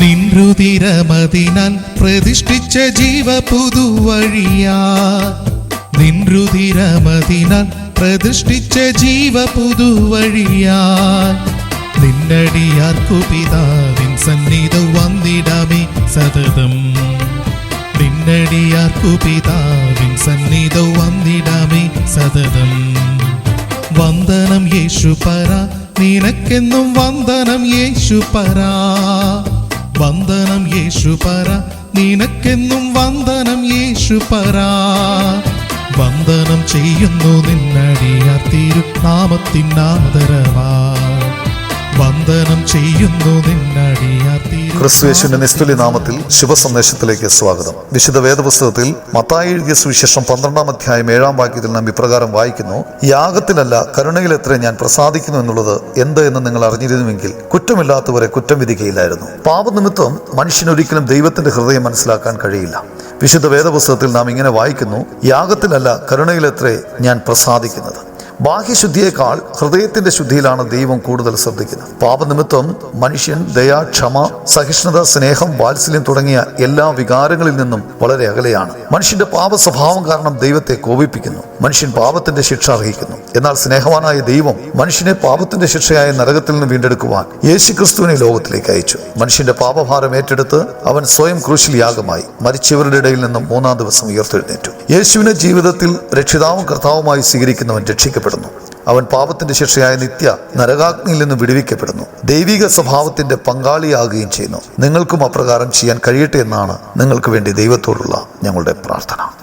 നിൻരുതിരമതിനാൽ പ്രതിഷ്ഠിച്ച ജീവ പുതുവഴിയാ നിൻരുതിരമതിനാൽ പ്രതിഷ്ഠിച്ച ജീവ പുതുവഴിയാ നിന്നടിയാർക്കു പിതാവിൻ സന്നിധ വന്നിടാമേ സതതം. നിന്നടിയാർക്കു പിതാവിൻ സന്നിധ വന്നിടാമേ സതതം. വന്ദനം യേശു പര നിനക്കെന്നും വന്ദനം യേശു പര വന്ദനം യേശു പറ. നിനക്കെന്നും വന്ദനം യേശു പറ. വന്ദനം ചെയ്യുന്നു നിന്നടിയാർ തിരുനാമത്തിനാദരവാ വന്ദനം ചെയ്യുന്നു തിരു ക്രിസ്തുയേശുവിന്റെ നിസ്തുല്യ നാമത്തിൽ ശുഭസന്ദേശത്തിലേക്ക് സ്വാഗതം. വിശുദ്ധ വേദപുസ്തകത്തിൽ മത്തായി എഴുതിയ സുവിശേഷം പന്ത്രണ്ടാം അധ്യായം ഏഴാം വാക്യത്തിൽ നാം ഇപ്രകാരം വായിക്കുന്നു യാഗത്തിലല്ല കരുണയിൽ എത്ര ഞാൻ പ്രസാദിക്കുന്നു എന്നുള്ളത് എന്ത് എന്ന് നിങ്ങൾ അറിഞ്ഞിരുന്നുവെങ്കിൽ കുറ്റമില്ലാത്തവരെ കുറ്റം വിധിക്കുകയില്ലായിരുന്നു പാപനിമിത്തം മനുഷ്യനൊരിക്കലും ദൈവത്തിന്റെ ഹൃദയം മനസ്സിലാക്കാൻ കഴിയില്ല. വിശുദ്ധ വേദപുസ്തകത്തിൽ നാം ഇങ്ങനെ വായിക്കുന്നു യാഗത്തിലല്ല കരുണയിലെത്രേ ഞാൻ പ്രസാദിക്കുന്നത്? ബാഹ്യശുദ്ധിയേക്കാൾ ഹൃദയത്തിന്റെ ശുദ്ധിയിലാണ് ദൈവം കൂടുതൽ ശ്രദ്ധിക്കുന്നത്. പാപനിമിത്തം മനുഷ്യൻ ദയ ക്ഷമ സഹിഷ്ണുത സ്നേഹം വാത്സല്യം തുടങ്ങിയ എല്ലാ വികാരങ്ങളിൽ നിന്നും വളരെ അകലെയാണ്. മനുഷ്യന്റെ പാപ സ്വഭാവം കാരണം ദൈവത്തെ കോപിപ്പിക്കുന്നു. മനുഷ്യൻ പാപത്തിന്റെ ശിക്ഷ അർഹിക്കുന്നു. എന്നാൽ സ്നേഹവാനായ ദൈവം മനുഷ്യനെ പാപത്തിന്റെ ശിക്ഷയായ നരകത്തിൽ നിന്ന് വീണ്ടെടുക്കുവാൻ യേശു ക്രിസ്തുവിനെ ലോകത്തിലേക്ക് അയച്ചു. മനുഷ്യന്റെ പാപഭാരം ഏറ്റെടുത്ത് അവൻ സ്വയം ക്രൂശിൽ യാഗമായി മരിച്ചവരുടെ ഇടയിൽ നിന്നും മൂന്നാം ദിവസം ഉയർത്തെഴുന്നേറ്റു. യേശുവിനെ ജീവിതത്തിൽ രക്ഷിതാവും കർത്താവുമായി സ്വീകരിക്കുന്നവൻ രക്ഷിക്കപ്പെടുന്നു അവൻ പാപത്തിന്റെ ശിക്ഷയായ നിത്യ നരകാഗ്നിയിൽ നിന്ന് വിടുവിക്കപ്പെടുന്നു. ദൈവിക സ്വഭാവത്തിന്റെ പങ്കാളിയാകുകയും ചെയ്യുന്നു. നിങ്ങൾക്കും അപ്രകാരം ചെയ്യാൻ കഴിയട്ടെ എന്നാണ് നിങ്ങൾക്ക് വേണ്ടി ദൈവത്തോടുള്ള ഞങ്ങളുടെ പ്രാർത്ഥന.